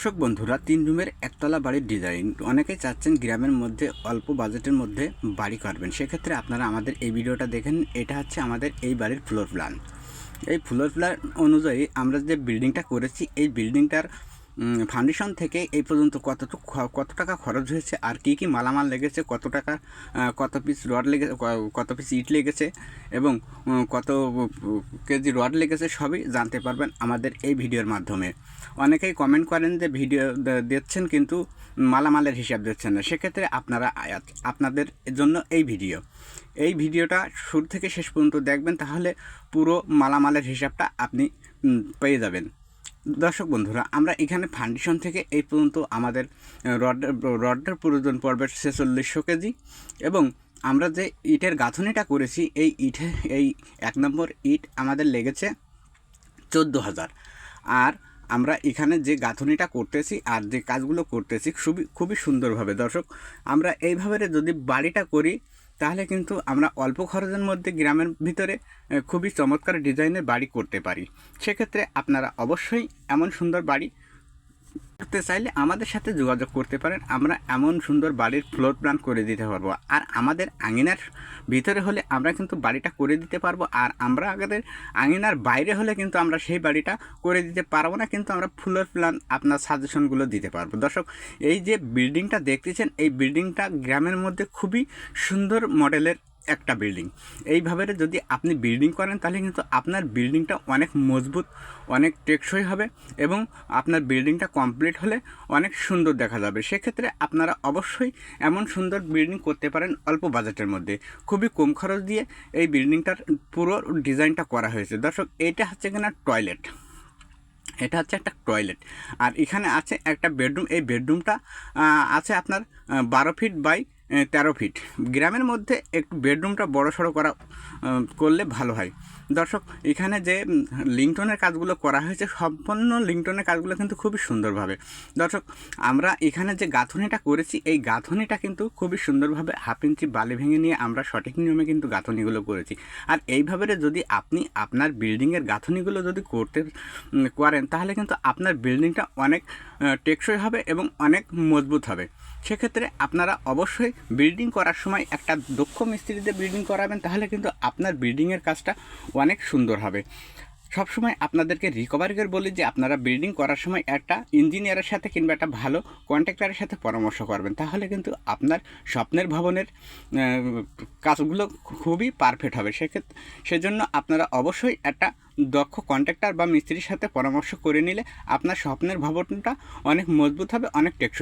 দর্শক বন্ধুরা, তিন রুমের একতলা বাড়ির ডিজাইন অনেকে চাচ্ছেন গ্রামের মধ্যে অল্প বাজেটের মধ্যে বাড়ি করবেন সেক্ষেত্রে আপনারা আমাদের এই ভিডিওটা দেখেন। এটা হচ্ছে আমাদের এই বাড়ির ফ্লোর প্ল্যান এই ফ্লোর প্ল্যান অনুযায়ী আমরা যে বিল্ডিংটা করেছি, এই বিল্ডিংটার ফাউন্ডেশন থেকে এই পর্যন্ত কতটুকু কত টাকা খরচ হয়েছে, আর কী কী মালামাল লেগেছে, কত টাকা কত পিস রড লেগে কত পিস ইট লেগেছে, এবং কত, কেজি রড লেগেছে, সবই জানতে পারবেন আমাদের এই ভিডিওর মাধ্যমে। অনেকেই কমেন্ট করেন যে ভিডিও দিচ্ছেন কিন্তু মালামালের হিসাব দিচ্ছেন না। সেক্ষেত্রে আপনারা আপনাদের জন্য এই ভিডিও এই ভিডিওটা শুরু থেকে শেষ পর্যন্ত দেখবেন, তাহলে পুরো মালামালের হিসাবটা আপনি পেয়ে যাবেন। দর্শক বন্ধুরা, আমরা এখানে ফাউন্ডেশন থেকে এই পর্যন্ত আমাদের রড, রডের প্রয়োজন পড়বে ছেচল্লিশশো কেজি এবং আমরা যে ইটের গাঁথনিটা করেছি, এই ইটে, এই এক নম্বর ইট আমাদের লেগেছে চোদ্দ হাজার। আর আমরা এখানে যে গাঁথনিটা করতেছি আর যে কাজগুলো করতেছি, খুবই খুবই সুন্দরভাবে। দর্শক, আমরা এইভাবে যদি বাড়িটা করি তাহলে কিন্তু আমরা অল্প খরচের মধ্যে গ্রামের ভিতরে খুবই চমৎকার ডিজাইনের বাড়ি করতে পারি। সেক্ষেত্রে আপনারা অবশ্যই এমন সুন্দর বাড়ি করতে চাইলে আমাদের সাথে যোগাযোগ করতে পারেন। আমরা এমন সুন্দর বাড়ির ফ্লোর প্ল্যান করে দিতে পারব। আর আমাদের আঙিনার ভিতরে হলে আমরা কিন্তু বাড়িটা করে দিতে পারব। আর আমরা আমাদের আঙিনার বাইরে হলে কিন্তু আমরা সেই বাড়িটা করে দিতে পারব না। কিন্তু আমরা ফ্লোর প্ল্যান আপনার সাজেশনগুলো দিতে পারব। দর্শক, এই যে বিল্ডিংটা দেখতেছেন, এই বিল্ডিংটা গ্রামের মধ্যে খুবই সুন্দর মডেলের একটা বিল্ডিং এইভাবে যদি আপনি বিল্ডিং করেন, তাহলে কিন্তু আপনার বিল্ডিংটা অনেক মজবুত, অনেক টেকসই হবে এবং আপনার বিল্ডিংটা কমপ্লিট হলে অনেক সুন্দর দেখা যাবে। সেক্ষেত্রে আপনারা অবশ্যই এমন সুন্দর বিল্ডিং করতে পারেন অল্প বাজেটের মধ্যে। খুবই কম খরচ দিয়ে এই বিল্ডিংটার পুরো ডিজাইনটা করা হয়েছে। দর্শক, এটা হচ্ছে কিনা টয়লেট এটা হচ্ছে একটা টয়লেট আর এখানে আছে একটা বেডরুম এই বেডরুমটা আছে আপনার বারো ফিট বাই তেরো ফিট গ্রামের মধ্যে একটু বেডরুমটা বড় সড়ো করা করলে ভালো হয়। দর্শক এখানে যে উম, লিংটনের কাজগুলো করা হয়েছে সম্পূর্ণ লিংটনের কাজগুলো কিন্তু খুবই সুন্দরভাবে। দর্শক আমরা এখানে যে গাঁথনিটা করেছি এই গাঁথনিটা কিন্তু খুবই সুন্দরভাবে হাফ ইঞ্চি বালি ভেঙে নিয়ে আমরা সঠিক নিয়মে কিন্তু গাঁথনিগুলো করেছি। আর এইভাবে যদি আপনি আপনার বিল্ডিংয়ের গাঁথনিগুলো যদি করতে করেন তাহলে কিন্তু আপনার বিল্ডিংটা অনেক টেকসই হবে এবং অনেক মজবুত হবে। সেক্ষেত্রে আপনারা অবশ্যই বিল্ডিং করার সময় একটা দক্ষ মিস্ত্রিদের বিল্ডিং করাবেন, তাহলে কিন্তু আপনার বিল্ডিংয়ের কাজটা অনেক সুন্দর হবে। সবসময় আপনাদেরকে রিকভারিকে বলি যে, আপনারা বিল্ডিং করার সময় একটা ইঞ্জিনিয়ারের সাথে কিংবা একটা ভালো কন্ট্রাক্টরের সাথে পরামর্শ করবেন, তাহলে কিন্তু আপনার স্বপ্নের ভবনের কাজগুলো খুবই পারফেক্ট হবে। সেক্ষেত্রে সেজন্য আপনারা অবশ্যই একটা দক্ষ কন্ট্রাক্টর বা মিস্ত্রির সাথে পরামর্শ করে নিলে আপনার স্বপ্নের ভবনটা অনেক মজবুত হবে, অনেক টেকসই